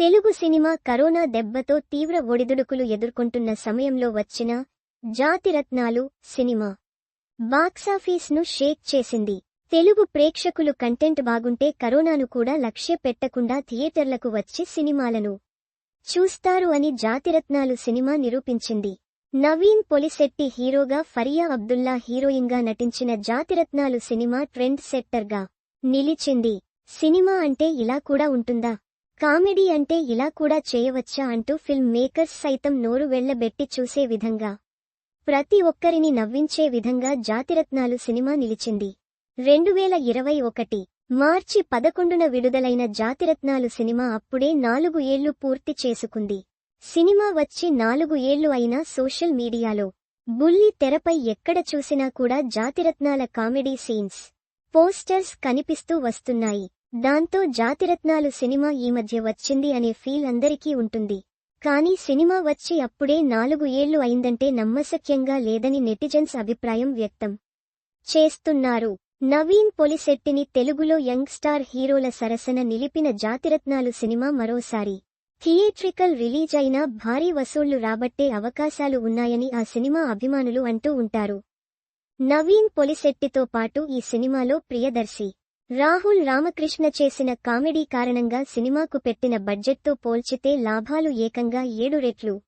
Telugu cinema corona దెబ్బతో తీవ్ర ఒడిదుడుకులు ఎదుర్కొంటున్న సమయంలో వచ్చిన జాతిరత్నాలు సినిమా. బాక్సాఫీస్ను షేక్ చేసింది. తెలుగు ప్రేక్షకులు కంటెంట్ బాగుంటే కరోనాను కూడా లక్ష్య పెట్టకుండా థియేటర్లకు వచ్చి సినిమాలను చూస్తారు అని జాతిరత్నాలు సినిమా నిరూపించింది. నవీన్ పొలిశెట్టి హీరోగా ఫరియా అబ్దుల్లా హీరోయిన్గా నటించిన జాతిరత్నాలు సినిమా ట్రెండ్ సెట్టర్గా నిలిచింది. సినిమా అంటే ఇలా కూడా ఉంటుందా? కామెడీ అంటే ఇలా కూడా చేయవచ్చా అంటూ ఫిల్మ్ మేకర్స్ సైతం నోరు వెళ్ళబెట్టి చూసే విధంగా ప్రతి ఒక్కరిని నవ్వించే విధంగా జాతిరత్నాలు సినిమా నిలిచింది. రెండు వేల ఇరవై ఒకటి మార్చి పదకొండున విడుదలైన జాతిరత్నాలు సినిమా అప్పుడే నాలుగు ఏళ్ళు పూర్తి చేసుకుంది. సినిమా వచ్చి నాలుగు ఏళ్ళు అయినా సోషల్ మీడియాలో బుల్లి తెరపై ఎక్కడ చూసినా కూడా జాతిరత్నాల కామెడీ సీన్స్ పోస్టర్స్ కనిపిస్తూ వస్తున్నాయి. దాంతో జాతిరత్నాలు సినిమా ఈ మధ్య వచ్చింది అనే ఫీల్ అందరికీ ఉంటుంది. కానీ సినిమా వచ్చి అప్పుడే నాలుగు ఏళ్ళు అయిందంటే నమ్మశక్యంగా లేదని నెటిజన్స్ అభిప్రాయం వ్యక్తం చేస్తున్నారు. నవీన్ పొలిశెట్టిని తెలుగులో యంగ్ స్టార్ హీరోల సరసన నిలిపిన జాతిరత్నాలు సినిమా మరోసారి థియేట్రికల్ రిలీజ్ అయినా భారీ వసూళ్ళు రాబట్టే అవకాశాలు ఉన్నాయని ఆ సినిమా అభిమానులు అంటూ ఉంటారు. నవీన్ పొలిశెట్టితో పాటు ఈ సినిమాలో ప్రియదర్శి రాహుల్ రామకృష్ణ చేసిన కామెడీ కారణంగా సినిమాకు పెట్టిన బడ్జెట్తో పోల్చితే లాభాలు ఏకంగా ఏడు రెట్లు.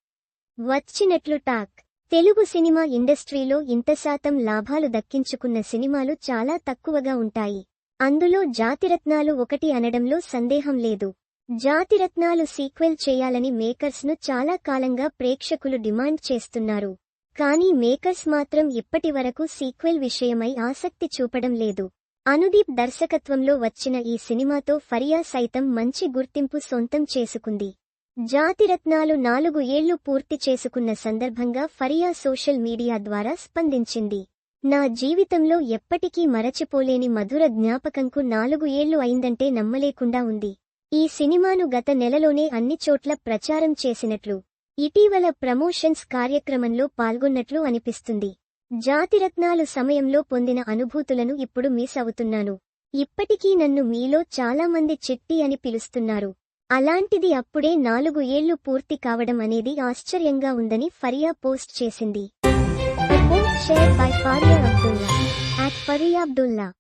వచ్చినట్లు టాక్. తెలుగు సినిమా ఇండస్ట్రీలో ఇంత శాతం లాభాలు దక్కించుకున్న సినిమాలు చాలా తక్కువగా ఉంటాయి. అందులో జాతిరత్నాలు ఒకటి అనడంలో సందేహం లేదు. జాతిరత్నాలు సీక్వెల్ చేయాలని మేకర్స్ను చాలా కాలంగా ప్రేక్షకులు డిమాండ్ చేస్తున్నారు. కానీ మేకర్స్ మాత్రం ఇప్పటివరకు సీక్వెల్ విషయమై ఆసక్తి చూపడం లేదు. అనుదీప్ దర్శకత్వంలో వచ్చిన ఈ సినిమాతో ఫరియా సైతం మంచి గుర్తింపు సొంతం చేసుకుంది. జాతిరత్నాలు నాలుగు ఏళ్ళు పూర్తి చేసుకున్న సందర్భంగా ఫరియా సోషల్ మీడియా ద్వారా స్పందించింది. నా జీవితంలో ఎప్పటికీ మరచిపోలేని మధుర జ్ఞాపకంకు నాలుగు ఏళ్ళు అయిందంటే నమ్మలేకుండా ఉంది. ఈ సినిమాను గత నెలలోనే అన్ని చోట్ల ప్రచారం చేసినట్లు ఇటీవల ప్రమోషన్స్ కార్యక్రమంలో పాల్గొన్నట్లు అనిపిస్తుంది. జాతిరత్నాలు సమయంలో పొందిన అనుభూతులను ఇప్పుడు మిస్ అవుతున్నాను ఇప్పటికీ నన్ను మీలో చాలామంది చిట్టి అని పిలుస్తున్నారు. అలాంటిది అప్పుడే నాలుగు ఏళ్ళు పూర్తి కావడం అనేది ఆశ్చర్యంగా ఉందని ఫరియా పోస్ట్ చేసింది. Share by Faria Abdullah. At Faria Abdullah.